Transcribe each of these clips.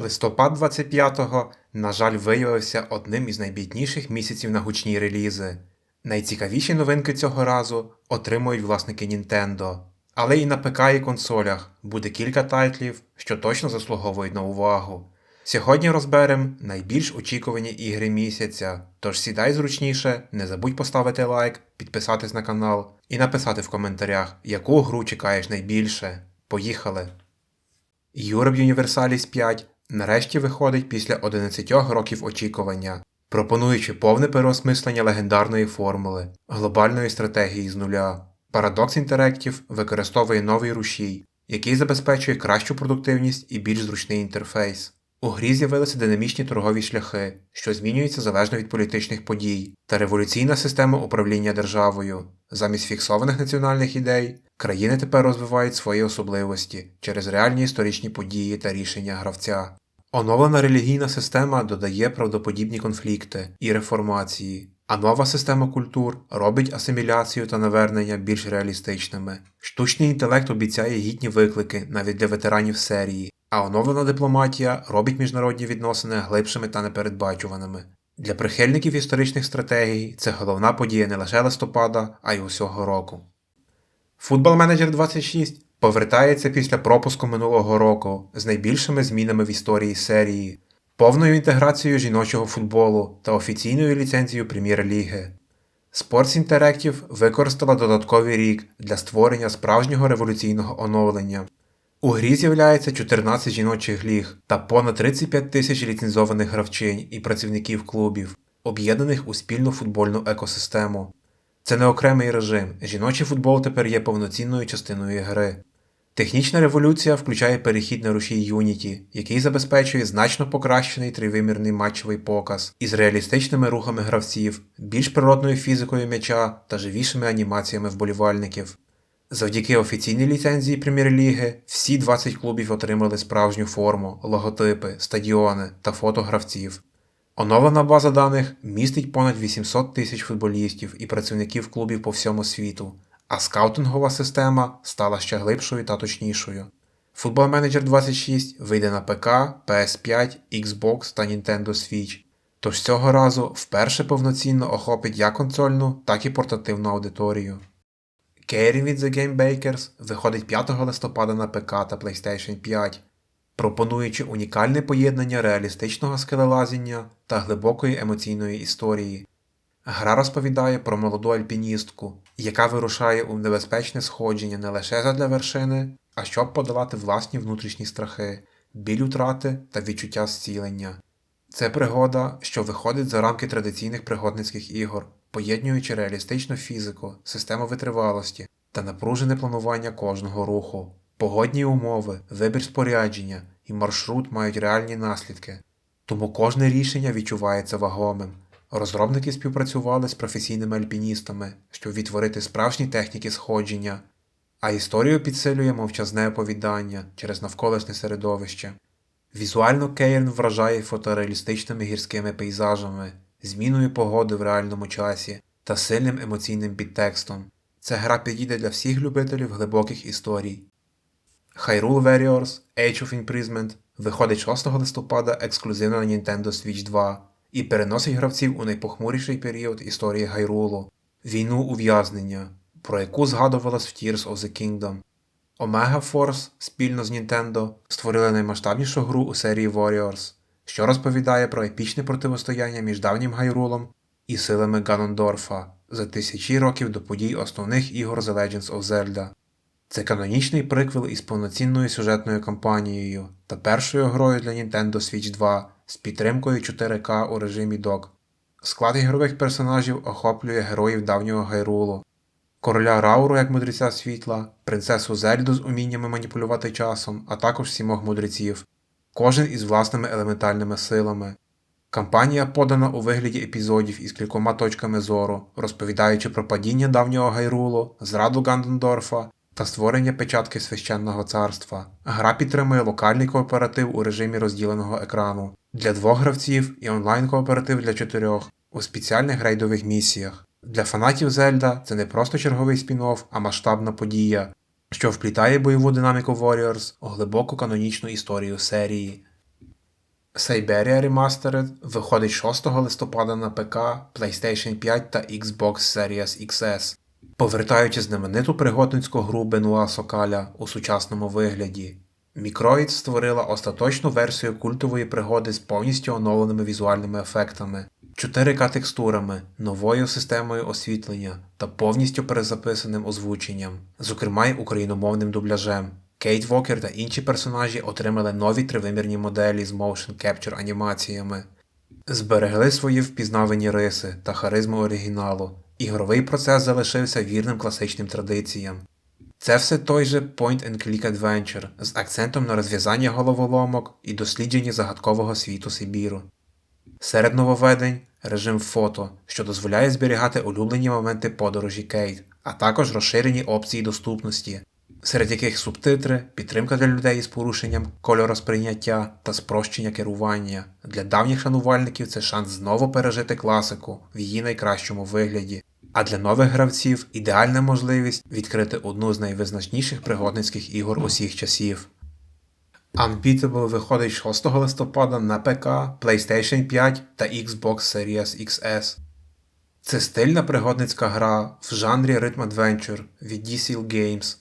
Листопад 25-го, на жаль, виявився одним із найбідніших місяців на гучні релізи. Найцікавіші новинки цього разу отримують власники Nintendo. Але і на ПК і консолях буде кілька тайтлів, що точно заслуговують на увагу. Сьогодні розберемо найбільш очікувані ігри місяця. Тож сідай зручніше, не забудь поставити лайк, підписатись на канал і написати в коментарях, яку гру чекаєш найбільше. Поїхали! Europe Universalis 5 нарешті виходить після 11 років очікування, пропонуючи повне переосмислення легендарної формули, глобальної стратегії з нуля. Парадокс інтеректів використовує новий рушій, який забезпечує кращу продуктивність і більш зручний інтерфейс. У грі з'явилися динамічні торгові шляхи, що змінюються залежно від політичних подій, та революційна система управління державою. Замість фіксованих національних ідей, країни тепер розвивають свої особливості через реальні історичні події та рішення гравця. Оновлена релігійна система додає правдоподібні конфлікти і реформації, а нова система культур робить асиміляцію та навернення більш реалістичними. Штучний інтелект обіцяє гідні виклики навіть для ветеранів серії, а оновлена дипломатія робить міжнародні відносини глибшими та непередбачуваними. Для прихильників історичних стратегій це головна подія не лише листопада, а й усього року. Футбол Менеджер 26 повертається після пропуску минулого року з найбільшими змінами в історії серії, повною інтеграцією жіночого футболу та офіційною ліцензією Прем'єр-ліги. Sports Interactive використала додатковий рік для створення справжнього революційного оновлення. У грі з'являється 14 жіночих ліг та понад 35 тисяч ліцензованих гравчинь і працівників клубів, об'єднаних у спільну футбольну екосистему. Це не окремий режим. Жіночий футбол тепер є повноцінною частиною гри. Технічна революція включає перехід на рушій Unity, який забезпечує значно покращений тривимірний матчовий показ із реалістичними рухами гравців, більш природною фізикою м'яча та живішими анімаціями вболівальників. Завдяки офіційній ліцензії Прем'єр-ліги всі 20 клубів отримали справжню форму, логотипи, стадіони та фото гравців. Оновлена база даних містить понад 800 тисяч футболістів і працівників клубів по всьому світу, а скаутингова система стала ще глибшою та точнішою. Football Manager 26 вийде на ПК, PS5, Xbox та Nintendo Switch, тож цього разу вперше повноцінно охопить як консольну, так і портативну аудиторію. Caring with the Game Bakers виходить 5 листопада на ПК та PlayStation 5, пропонуючи унікальне поєднання реалістичного скелелазіння та глибокої емоційної історії. Гра розповідає про молоду альпіністку, яка вирушає у небезпечне сходження не лише задля вершини, а щоб подолати власні внутрішні страхи, біль утрати та відчуття зцілення. Це пригода, що виходить за рамки традиційних пригодницьких ігор, поєднуючи реалістичну фізику, систему витривалості та напружене планування кожного руху. Погодні умови, вибір спорядження і маршрут мають реальні наслідки, тому кожне рішення відчувається вагомим. Розробники співпрацювали з професійними альпіністами, щоб відтворити справжні техніки сходження, а історію підсилює мовчазне оповідання через навколишнє середовище. Візуально Кейрн вражає фотореалістичними гірськими пейзажами, зміною погоди в реальному часі та сильним емоційним підтекстом. Ця гра підійде для всіх любителів глибоких історій. Hyrule Warriors Age of Imprisonment виходить 6 листопада ексклюзивно на Nintendo Switch 2 і переносить гравців у найпохмуріший період історії Гайрулу війну ув'язнення, про яку згадувалось в Tears of the Kingdom. Omega Force спільно з Nintendo створили наймасштабнішу гру у серії Warriors, що розповідає про епічне противостояння між давнім Гайрулом і силами Ганондорфа за тисячі років до подій основних ігор The Legends of Zelda. Це канонічний приквел із повноцінною сюжетною кампанією та першою грою для Nintendo Switch 2 з підтримкою 4К у режимі DOC. Склад ігрових персонажів охоплює героїв давнього Гайрулу, короля Рауру як мудреця світла, принцесу Зельду з уміннями маніпулювати часом, а також сімох мудреців, кожен із власними елементальними силами. Кампанія подана у вигляді епізодів із кількома точками зору, розповідаючи про падіння давнього Гайрулу, зраду Гандендорфа та створення печатки священного царства. Гра підтримує локальний кооператив у режимі розділеного екрану для двох гравців і онлайн-кооператив для чотирьох у спеціальних рейдових місіях. Для фанатів Зельда це не просто черговий спін-офф, а масштабна подія, що вплітає бойову динаміку Warriors у глибоку канонічну історію серії. Siberia Remastered виходить 6 листопада на ПК, PlayStation 5 та Xbox Series XS, повертаючи знамениту пригодницьку гру Бенуа Сокаля у сучасному вигляді. Microids створила остаточну версію культової пригоди з повністю оновленими візуальними ефектами, 4К текстурами, новою системою освітлення та повністю перезаписаним озвученням, зокрема й україномовним дубляжем. Кейт Вокер та інші персонажі отримали нові тривимірні моделі з motion capture анімаціями, зберегли свої впізнавані риси та харизму оригіналу. Ігровий процес залишився вірним класичним традиціям. Це все той же point-and-click adventure з акцентом на розв'язання головоломок і дослідження загадкового світу Сибіру. Серед нововведень режим фото, що дозволяє зберігати улюблені моменти подорожі Кейт, а також розширені опції доступності, серед яких субтитри, підтримка для людей із порушенням кольоросприйняття та спрощення керування. Для давніх шанувальників це шанс знову пережити класику в її найкращому вигляді. А для нових гравців ідеальна можливість відкрити одну з найвизначніших пригодницьких ігор усіх часів. Unbeatable виходить 6 листопада на ПК, PlayStation 5 та Xbox Series XS. Це стильна пригодницька гра в жанрі Rhythm Adventure від DCL Games,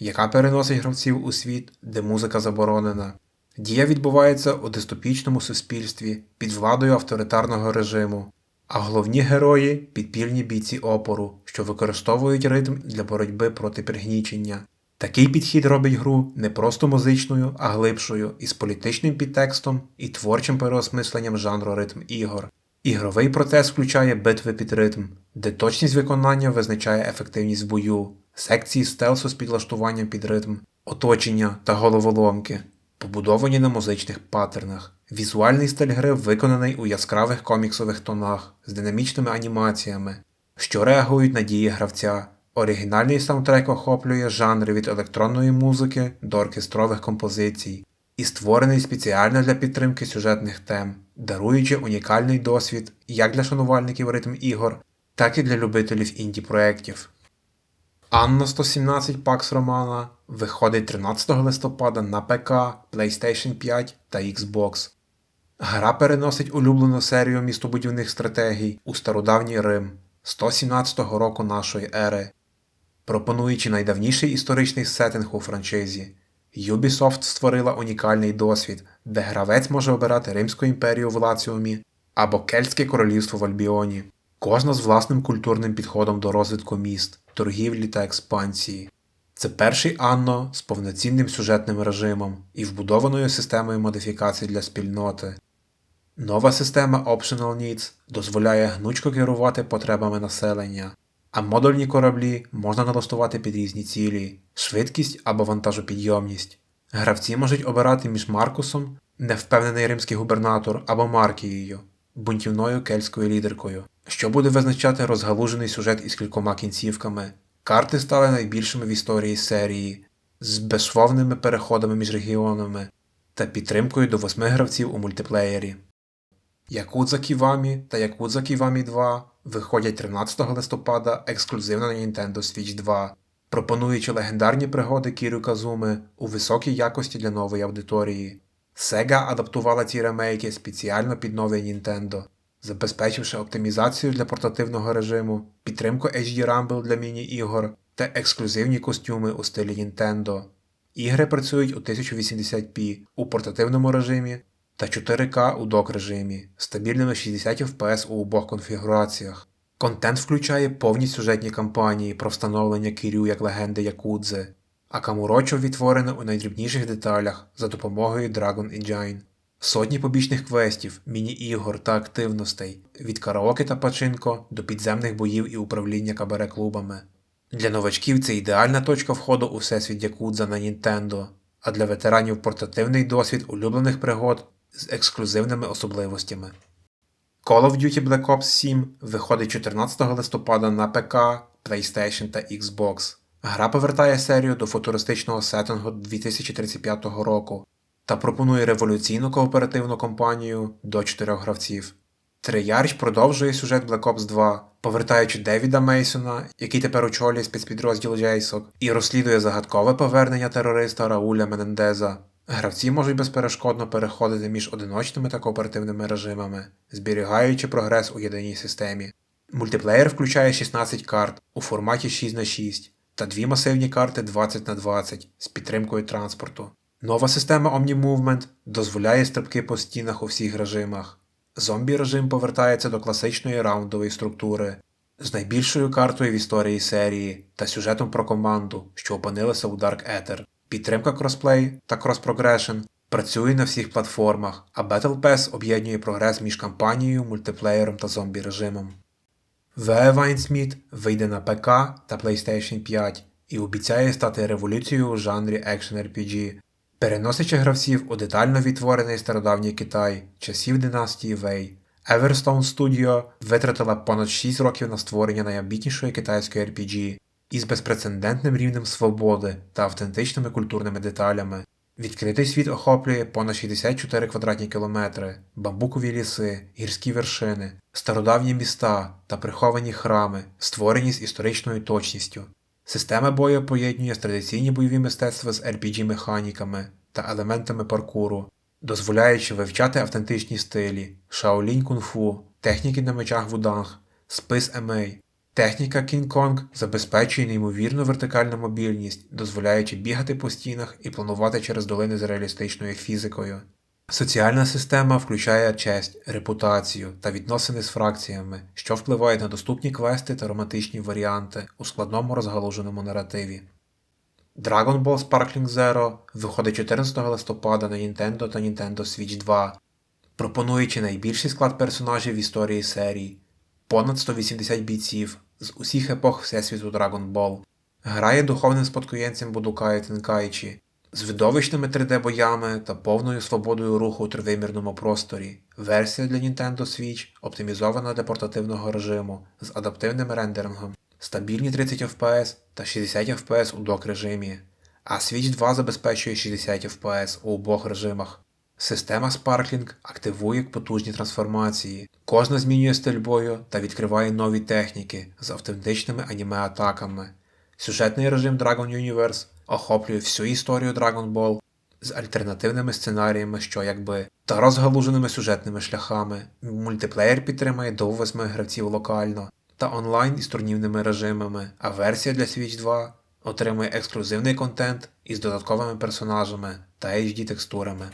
яка переносить гравців у світ, де музика заборонена. Дія відбувається у дистопічному суспільстві під владою авторитарного режиму, а головні герої підпільні бійці опору, що використовують ритм для боротьби проти пригнічення. Такий підхід робить гру не просто музичною, а глибшою, із політичним підтекстом і творчим переосмисленням жанру ритм ігор. Ігровий процес включає битви під ритм, де точність виконання визначає ефективність бою, секції стелсу з підлаштуванням під ритм, оточення та головоломки, побудовані на музичних паттернах. Візуальний стиль гри виконаний у яскравих коміксових тонах з динамічними анімаціями, що реагують на дії гравця. Оригінальний саундтрек охоплює жанри від електронної музики до оркестрових композицій і створений спеціально для підтримки сюжетних тем, даруючи унікальний досвід як для шанувальників ритм ігор, так і для любителів інді проєктів. Анна 117 Pax Romana виходить 13 листопада на ПК, PlayStation 5 та Xbox. Гра переносить улюблену серію містобудівних стратегій у стародавній Рим 117 року нашої ери, пропонуючи найдавніший історичний сеттинг у франшизі. Ubisoft створила унікальний досвід, де гравець може обирати Римську імперію в Лаціумі або Кельтське королівство в Альбіоні, кожна з власним культурним підходом до розвитку міст, торгівлі та експансії. Це перший Анно з повноцінним сюжетним режимом і вбудованою системою модифікацій для спільноти. Нова система Optional Needs дозволяє гнучко керувати потребами населення, а модульні кораблі можна налаштувати під різні цілі, швидкість або вантажопідйомність. Гравці можуть обирати між Маркусом, невпевнений римський губернатор, або Маркією, бунтівною кельтською лідеркою, що буде визначати розгалужений сюжет із кількома кінцівками. Карти стали найбільшими в історії серії, з безшовними переходами між регіонами та підтримкою до восьми гравців у мультиплеєрі. Якудза Ківамі та Якудза Ківамі 2 виходять 13 листопада ексклюзивно на Nintendo Switch 2, пропонуючи легендарні пригоди Кірю Казуми у високій якості для нової аудиторії. Sega адаптувала ці ремейки спеціально під новий Nintendo, забезпечивши оптимізацію для портативного режиму, підтримку HD Rumble для міні-ігор та ексклюзивні костюми у стилі Nintendo. Ігри працюють у 1080p у портативному режимі та 4К у док режимі, стабільними 60 FPS у обох конфігураціях. Контент включає повні сюжетні кампанії про встановлення Кірю як легенди Якудзи, а Камурочо відтворено у найдрібніших деталях за допомогою Dragon Engine. Сотні побічних квестів, міні-ігор та активностей від караоке та пачинко до підземних боїв і управління кабаре-клубами. Для новачків це ідеальна точка входу у всесвіт Якудза на Нінтендо, а для ветеранів портативний досвід улюблених пригод з ексклюзивними особливостями. Call of Duty Black Ops 7 виходить 14 листопада на ПК, PlayStation та Xbox. Гра повертає серію до футуристичного сеттингу 2035 року та пропонує революційну кооперативну кампанію до 4 гравців. Treyarch продовжує сюжет Black Ops 2, повертаючи Девіда Мейсона, який тепер очолює спецпідрозділ JSOC, і розслідує загадкове повернення терориста Рауля Менендеза. Гравці можуть безперешкодно переходити між одиночними та кооперативними режимами, зберігаючи прогрес у єдиній системі. Мультиплеєр включає 16 карт у форматі 6 на 6 та дві масивні карти 20 на 20 з підтримкою транспорту. Нова система Omni Movement дозволяє стрибки по стінах у всіх режимах. Зомбі режим повертається до класичної раундової структури з найбільшою картою в історії серії та сюжетом про команду, що опинилася у Dark Ether. Підтримка кросплей та крос-прогрешн працює на всіх платформах, а Battle Pass об'єднує прогрес між кампанією, мультиплеєром та зомбі режимом. VE Winesmith вийде на ПК та PlayStation 5 і обіцяє стати революцією у жанрі Action RPG, переносячи гравців у детально відтворений стародавній Китай часів династії Вей. Everstone Studio витратила понад 6 років на створення найамбітнішої китайської RPG із безпрецедентним рівнем свободи та автентичними культурними деталями. Відкритий світ охоплює понад 64 квадратні кілометри, бамбукові ліси, гірські вершини, стародавні міста та приховані храми, створені з історичною точністю. Система бою поєднує традиційні бойові мистецтва з RPG-механіками та елементами паркуру, дозволяючи вивчати автентичні стилі, шаолінь кунг-фу, техніки на мечах вуданг, спис емей. Техніка Кінг-Конг забезпечує неймовірну вертикальну мобільність, дозволяючи бігати по стінах і планувати через долини з реалістичною фізикою. Соціальна система включає честь, репутацію та відносини з фракціями, що впливають на доступні квести та романтичні варіанти у складному розгалуженому наративі. Dragon Ball Sparkling Zero виходить 14 листопада на Nintendo та Nintendo Switch 2, пропонуючи найбільший склад персонажів в історії серії, понад 180 бійців з усіх епох Всесвіту Dragon Ball, грає духовним спадкоємцем Будукаю Тенкайчі, з видовищними 3D-боями та повною свободою руху у тривимірному просторі. Версія для Nintendo Switch оптимізована для портативного режиму з адаптивним рендерингом, стабільні 30 FPS та 60 FPS у док режимі, а Switch 2 забезпечує 60 FPS у обох режимах. Система Sparkling активує потужні трансформації. Кожна змінює стиль бою та відкриває нові техніки з автентичними аніме-атаками. Сюжетний режим Dragon Universe охоплює всю історію Dragon Ball з альтернативними сценаріями, що якби, та розгалуженими сюжетними шляхами. Мультиплеєр підтримує до 8 гравців локально та онлайн із турнірними режимами, а версія для Switch 2 отримує ексклюзивний контент із додатковими персонажами та HD текстурами.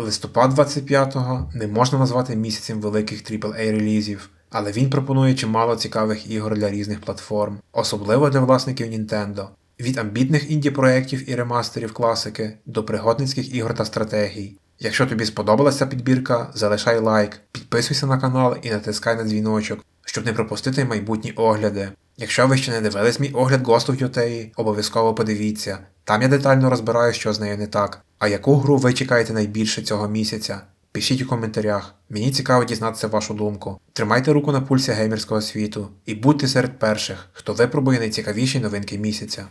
Листопад 25-го не можна назвати місяцем великих AAA релізів, але він пропонує чимало цікавих ігор для різних платформ, особливо для власників Nintendo. Від амбітних інді-проєктів і ремастерів класики до пригодницьких ігор та стратегій. Якщо тобі сподобалася підбірка, залишай лайк, підписуйся на канал і натискай на дзвіночок, щоб не пропустити майбутні огляди. Якщо ви ще не дивились мій огляд Ghost of Yotei, обов'язково подивіться. Там я детально розбираю, що з нею не так. А яку гру ви чекаєте найбільше цього місяця? Пишіть у коментарях. Мені цікаво дізнатися вашу думку. Тримайте руку на пульсі геймерського світу і будьте серед перших, хто випробує найцікавіші новинки місяця.